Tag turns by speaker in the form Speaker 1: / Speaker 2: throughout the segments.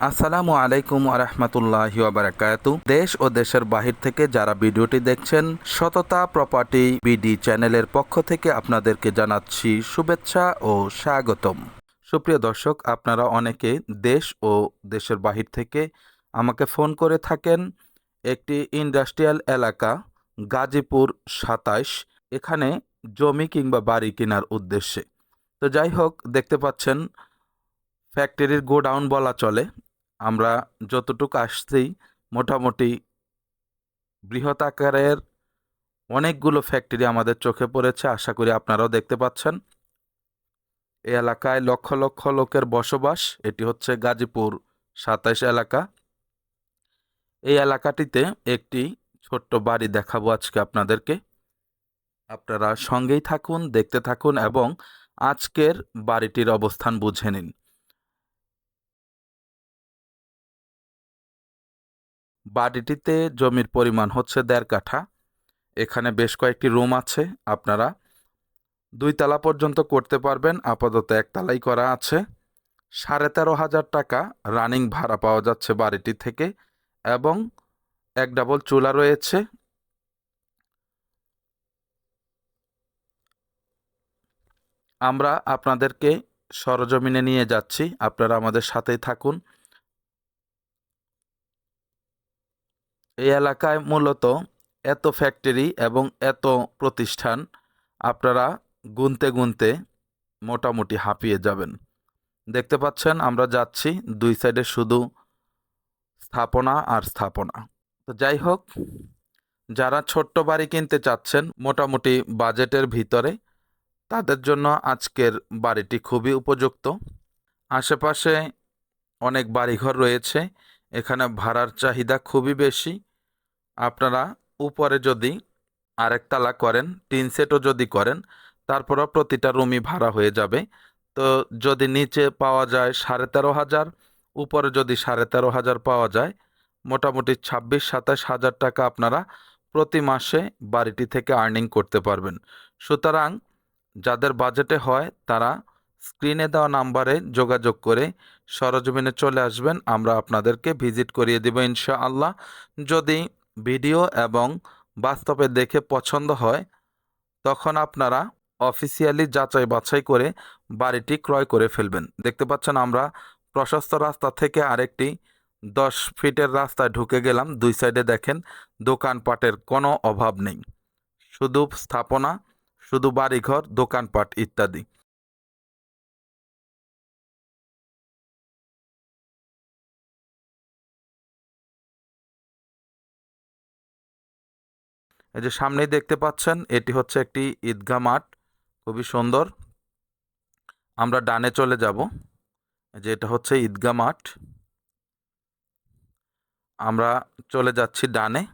Speaker 1: আসসালামু আলাইকুম আরহামতুল্লাহি বারাকাতু। দেশ ও দেশের বাহির থেকে যারা ভিডিওটি দেখছেন, সততা প্রপার্টি বিডি চ্যানেলের পক্ষ থেকে আপনাদেরকে জানাচ্ছি শুভেচ্ছা ও স্বাগতম। সুপ্রিয় দর্শক, আপনারা অনেকে দেশ ও দেশের বাহির থেকে আমাকে ফোন করে থাকেন। একটি ইন্ডাস্ট্রিয়াল এলাকা, গাজীপুর সাতাইশ, এখানে জমি কিংবা বাড়ি কেনার উদ্দেশ্যে। তো যাই হোক, দেখতে পাচ্ছেন ফ্যাক্টরির গোডাউন বলা চলে। আমরা যতটুকু আসছি মোটামুটি বৃহৎ আকারের অনেকগুলো ফ্যাক্টরি আমাদের চোখে পড়েছে, আশা করি আপনারাও দেখতে পাচ্ছেন। এই এলাকায় লক্ষ লক্ষ লোকের বসবাস, এটি হচ্ছে গাজীপুর সাতাইশ এলাকা। এই এলাকাটিতে একটি ছোট্ট বাড়ি দেখাবো আজকে আপনাদেরকে। আপনারা সঙ্গেই থাকুন, দেখতে থাকুন এবং আজকের বাড়িটির অবস্থান বুঝে নিন। বাড়িটিতে জমির পরিমাণ হচ্ছে দেড় কাঠা। এখানে বেশ কয়েকটি রুম আছে, আপনারা দুই তালা পর্যন্ত করতে পারবেন, আপাতত একতলাই করা আছে। সাড়ে তেরো হাজার টাকা রানিং ভাড়া পাওয়া যাচ্ছে বাড়িটি থেকে এবং এক ডাবল চুলা রয়েছে। আমরা আপনাদেরকে সরজমিনে নিয়ে যাচ্ছি, আপনারা আমাদের সাথেই থাকুন। এই এলাকায় মূলত এত ফ্যাক্টরি এবং এত প্রতিষ্ঠান আপনারা গুনতে গুনতে মোটামুটি হাঁপিয়ে যাবেন। দেখতে পাচ্ছেন, আমরা যাচ্ছি, দুই সাইডে শুধু স্থাপনা আর স্থাপনা। তো যাই হোক, যারা ছোট্ট বাড়ি কিনতে চাচ্ছেন, মোটামুটি বাজেটের ভিতরে, তাদের জন্য আজকের বাড়িটি খুবই উপযুক্ত। আশেপাশে অনেক বাড়িঘর রয়েছে। এখানে ভাড়ার চাহিদা খুবই বেশি। আপনারা উপরে যদি আরেকতলা করেন, টিন সেটও যদি করেন, তারপরও প্রতিটা রুমই ভাড়া হয়ে যাবে। তো যদি নিচে পাওয়া যায় সাড়ে তেরো হাজার, উপরে যদি সাড়ে তেরো হাজার পাওয়া যায়, মোটামুটি ছাব্বিশ, সাতাশ হাজার টাকা আপনারা প্রতি মাসে বাড়িটি থেকে আর্নিং করতে পারবেন। সুতরাং যাদের বাজেটে হয় তারা স্ক্রিনে দেওয়া নাম্বারে যোগাযোগ করে সরজমিনে চলে আসবেন, আমরা আপনাদেরকে ভিজিট করিয়ে দেব ইনশাআল্লাহ। যদি ভিডিও এবং বাস্তবে দেখে পছন্দ হয়, তখন আপনারা অফিসিয়ালি যাচাই বাছাই করে বাড়িটি ক্রয় করে ফেলবেন। দেখতে পাচ্ছেন আমরা প্রশস্ত রাস্তা থেকে আরেকটি দশ ফিটের রাস্তায় ঢুকে গেলাম। দুই সাইডে দেখেন দোকানপাটের কোনো অভাব নেই। শুধু স্থাপনা, শুধু বাড়িঘর, দোকানপাট ইত্যাদি। এই যে সামনেই দেখতে পাচ্ছেন, এটি হচ্ছে একটি ঈদগাহ মাঠ, খুবই সুন্দর। আমরা ডানে চলে যাব। যে এটা হচ্ছে ঈদগাহ মাঠ। আমরা চলে যাচ্ছি ডানে।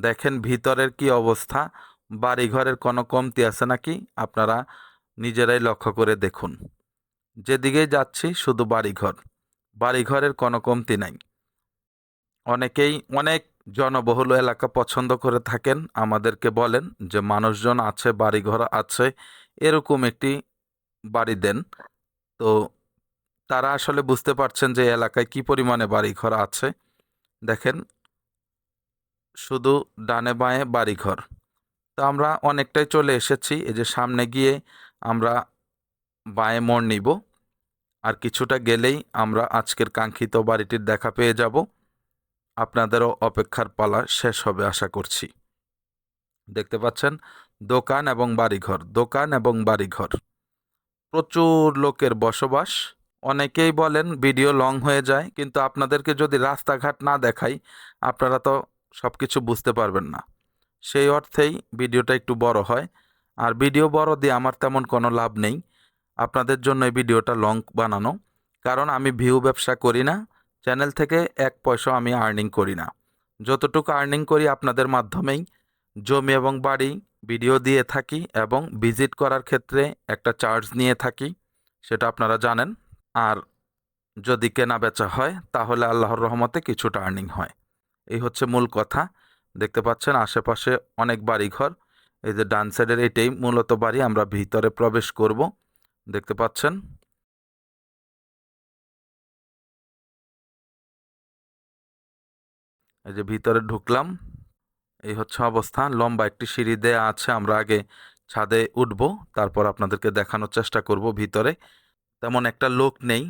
Speaker 1: দেখেন ভিতরের কি অবস্থা। বাড়িঘরের কোনো কমতি আছে নাকি? আপনারা নিজেরাই লক্ষ্য করে দেখুন। যেদিকেই যাচ্ছি, শুধু বাড়িঘর। বাড়িঘরের কোনো কমতি নাই। অনেকেই, অনেক জনবহুল এলাকা পছন্দ করে থাকেন, আমাদেরকে বলেন যে মানুষজন আছে, বাড়িঘর আছে, এরকম একটি বাড়ি দেন। তো তারা আসলে বুঝতে পারছেন যে এলাকায় কি পরিমাণে বাড়িঘর আছে। দেখেন, শুধু ডানে বাঁয়ে বাড়িঘর। তো আমরা অনেকটাই চলে এসেছি, এই যে সামনে গিয়ে আমরা বাঁয়ে মোড় নিব। আর কিছুটা গেলেই আমরা আজকের কাঙ্ক্ষিত বাড়িটির দেখা পেয়ে যাব। আপনাদেরও অপেক্ষার পালা শেষ হবে, আশা করছি। দেখতে পাচ্ছেন? দোকান এবং বাড়িঘর, দোকান এবং বাড়িঘর। প্রচুর লোকের বসবাস। অনেকেই বলেন ভিডিও লং হয়ে যায়, কিন্তু আপনাদেরকে যদি রাস্তাঘাট না দেখাই, আপনারা তো সব কিছু বুঝতে পারবেন না। সেই অর্থেই ভিডিওটা একটু বড় হয়। আর ভিডিও বড় দিয়ে আমার তেমন কোনো লাভ নেই। আপনাদের জন্য এই ভিডিওটা লং বানানো। কারণ আমি ভিউ ব্যবসা করি না। চ্যানেল থেকে এক পয়সা আমি আর্নিং করি না। যতটুকু আর্নিং করি আপনাদের মাধ্যমেই জমি এবং বাড়ি ভিডিও দিয়ে থাকি এবং ভিজিট করার ক্ষেত্রে একটা চার্জ নিয়ে থাকি, সেটা আপনারা জানেন। আর যদি কেনা বেচা হয়, তাহলে আল্লাহর রহমতে কিছুটা আর্নিং হয়। এই হচ্ছে মূল কথা। দেখতে পাচ্ছেন আশেপাশে অনেক বাড়িঘর। এই যে ডান সাইডের এটাই মূলত বাড়ি, আমরা ভিতরে প্রবেশ করব। দেখতে পাচ্ছেন এই যে ভিতরে ঢুকলাম, এই হচ্ছে অবস্থা। লম্বা একটি সিঁড়ি দেয়া আছে, আমরা আগে ছাদে উঠব, তারপর আপনাদেরকে দেখানোর চেষ্টা করব ভিতরে। তেমন একটা লোক নেই,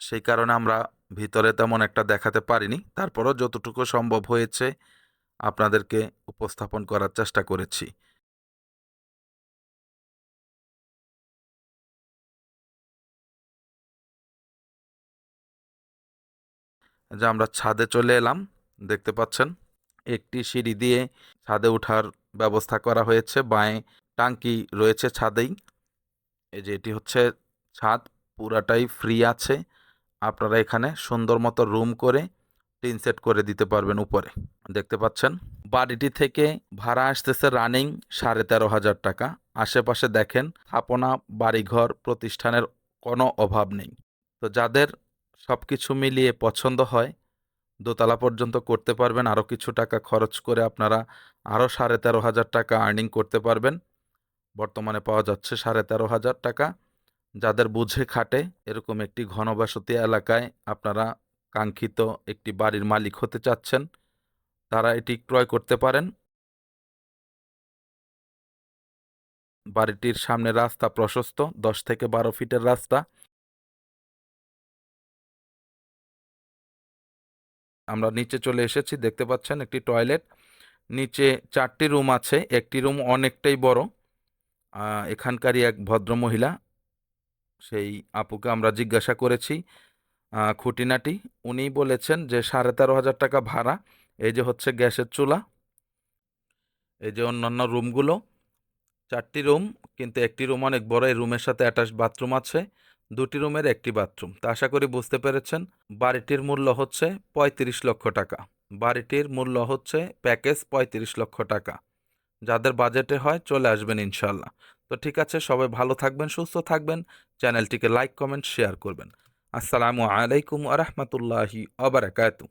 Speaker 1: সেই কারণে আমরা ভিতরে তেমন একটা দেখাতে পারিনি। তারপরও যতটুকু সম্ভব হয়েছে, আপনাদেরকে উপস্থাপন করার চেষ্টা করেছি। যে আমরা ছাদে চলে এলাম দেখতে পাচ্ছেন। একটি সিঁড়ি দিয়ে ছাদে ওঠার ব্যবস্থা করা হয়েছে। বাঁয়ে টাঙ্কি রয়েছে ছাদেই। এই যে এটি হচ্ছে ছাদ, পুরাটাই ফ্রি আছে। আপনারা এখানে সুন্দর মতো রুম করে টিন সেট করে দিতে পারবেন উপরে। দেখতে পাচ্ছেন, বাড়িটি থেকে ভাড়া আসতেছে রানিং সাড়ে তেরো হাজার টাকা। আশেপাশে দেখেন, স্থাপনা, বাড়িঘর, প্রতিষ্ঠানের কোনো অভাব নেই। তো যাদের সব কিছু মিলিয়ে পছন্দ হয় দোতলা পর্যন্ত করতে পারবেন। আরও কিছু টাকা খরচ করে আপনারা আরও সাড়ে তেরো হাজার টাকা আর্নিং করতে পারবেন। বর্তমানে পাওয়া যাচ্ছে সাড়ে তেরো হাজার টাকা। যাদের বুঝে খাটে, এরকম একটি ঘনবসতি এলাকায় আপনারা কাঙ্ক্ষিত একটি বাড়ির মালিক হতে চাচ্ছেন, তারা এটি ক্রয় করতে পারেন। বাড়িটির সামনে রাস্তা প্রশস্ত, দশ থেকে বারো ফিটের রাস্তা। আমরা নিচে চলে এসেছি, দেখতে পাচ্ছেন একটি টয়লেট। নিচে চারটি রুম আছে, একটি রুম অনেকটাই বড়। এখানকারই এক ভদ্র মহিলা সেই আপুকে আমরা জিজ্ঞাসা করেছি খুঁটিনাটি। উনি বলেছেন যে সাড়ে তেরো হাজার টাকা ভাড়া, এই যে হচ্ছে গ্যাসের চুলা, এই যে অন্যান্য রুমগুলো। চারটি রুম, কিন্তু একটি রুম অনেক বড়, এই রুমের সাথে অ্যাটাচ বাথরুম আছে। দুটি রুমের একটি বাথরুম। তা আশা করি বুঝতে পেরেছেন। বাড়িটির মূল্য হচ্ছে পঁয়ত্রিশ লক্ষ টাকা। বাড়িটির মূল্য হচ্ছে প্যাকেজ পঁয়ত্রিশ লক্ষ টাকা। যাদের বাজেটে হয় চলে আসবেন ইনশাল্লাহ তো ঠিক আছে, সবাই ভালো থাকবেন, সুস্থ থাকবেন। চ্যানেলটিকে লাইক, কমেন্ট, শেয়ার করবেন। আসসালামু আলাইকুম আ রহমতুল্লাহি আবরাকাতু